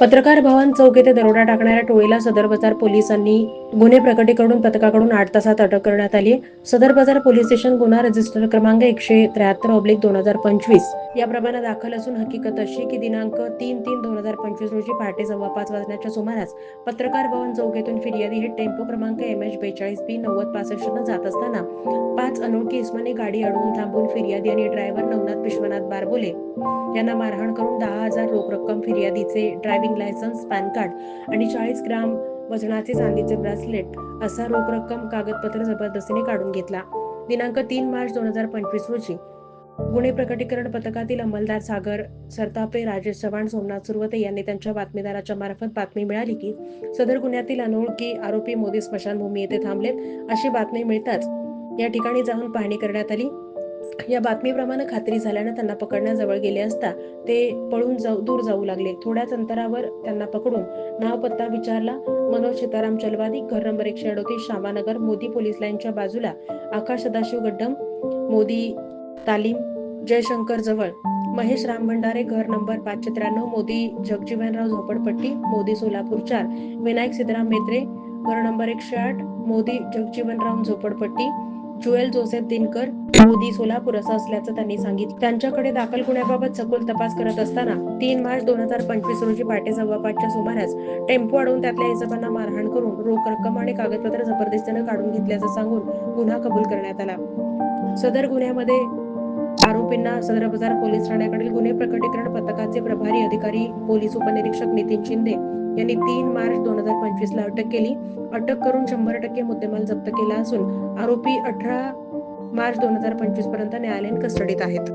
पत्रकार भवन चौक येथे दरोडा टाकणाऱ्या टोळीला सदर बाजार पोलिसांनी गुन्हे प्रकटीकरण पथकाकडून आठ तासात अटक करण्यात आली सदर बाजार पोलीस स्टेशन गुन्हा रजिस्टर क्रमांक एकशे त्र्याहत्तर ऑब्लिक दोन हजार पंचवीस. या प्रमाणात दाखल असून हकीकत अशी की दिनांक तीन तीन दोन हजार पंचवीस रोजी पहाटे सव्वा पाच वाजण्याच्या सुमारास पत्रकार भवन चौक येथून फिर्यादी हे टेम्पो क्रमांक एम एच बेचाळीस बी नव्वद पासष्टनं जात असताना पाच अनोळखी इसमांनी गाडी अडवून थांबून फिर्यादी आणि ड्रायव्हर नवनाथ विश्वनाथ बारबोले यांना मारहाण करून दहा हजार रोख रक्कम फिर्यादीचे driver driving licence PAN card आणि चाळीस ग्राम वजनाचे चांदीचे ब्रासलेट असा रोख रक्कम कागदपत्र जबरदस्तीने काढून घेतला. दिनांक तीन मार्च दोन हजार पंचवीस रोजी. गुन्हे प्रकटीकरण पथकातील अंमलदार सागर सरतापे राजेश चव्हाण सोमनाथ सुरवते यांनी त्यांच्या बातमीदाराच्या मार्फत बातमी मिळाली की सदर गुन्ह्यातील अनोळखी आरोपी मोदी स्मशानभूमी येथे थांबलेत अशी बातमी मिळताच या ठिकाणी जाऊन पाहणी करण्यात आली. या बातमीप्रमाणे खात्री झाल्यानं त्यांना पकडण्याजवळ गेले असता ते पळून जाऊ दूर जाऊ लागले. थोड्याच अंतरावर त्यांना पकडून नाव पत्ता विचारला. मनोज सीताराम चलवादी घर नंबर एकशे अडोतीस शामानगर मोदी पोलीस लाईनच्या बाजूला. आकाश सदाशिव गड्डम मोदी तालीम जयशंकर जवळ. महेश राम भंडारे घर नंबर पाचशे त्र्याण्णव मोदी जगजीवनराव झोपडपट्टी मोदी सोलापूर चार. विनायक सिद्धराम मेत्रे घर नंबर एकशे आठ मोदी जगजीवनराव झोपडपट्टी. ज्युएल जोसेफ दिनकर मोदी सोलापूर असं असल्याचं त्यांनी सांगितलं. त्यांच्याकडे दाखल गुन्ह्याबाबत सखोल तपास करत असताना तीन मार्च दोन हजार पंचवीस रोजी पहाटे सव्वा पाचच्या सुमारास टेम्पो अडवून त्यातल्या हिजबांना मारहाण करून रोख रक्कम आणि कागदपत्र जबरदस्तीनं काढून घेतल्याचं सांगून गुन्हा कबूल करण्यात आला. सदर गुन्ह्यामध्ये आरोपींना सदर बाजार पोलीस ठाण्याकडील गुन्हे प्रकटीकरण पथकाचे प्रभारी अधिकारी पोलीस उपनिरीक्षक नितीन शिंदे यांनी तीन मार्च दोन हजार पंचवीस ला अटक केली. अटक करून शंभर टक्के मुद्देमाल जप्त केला असून आरोपी अठरा मार्च दोन हजार पंचवीसपर्यंत न्यायालयीन कस्टडीत आहेत.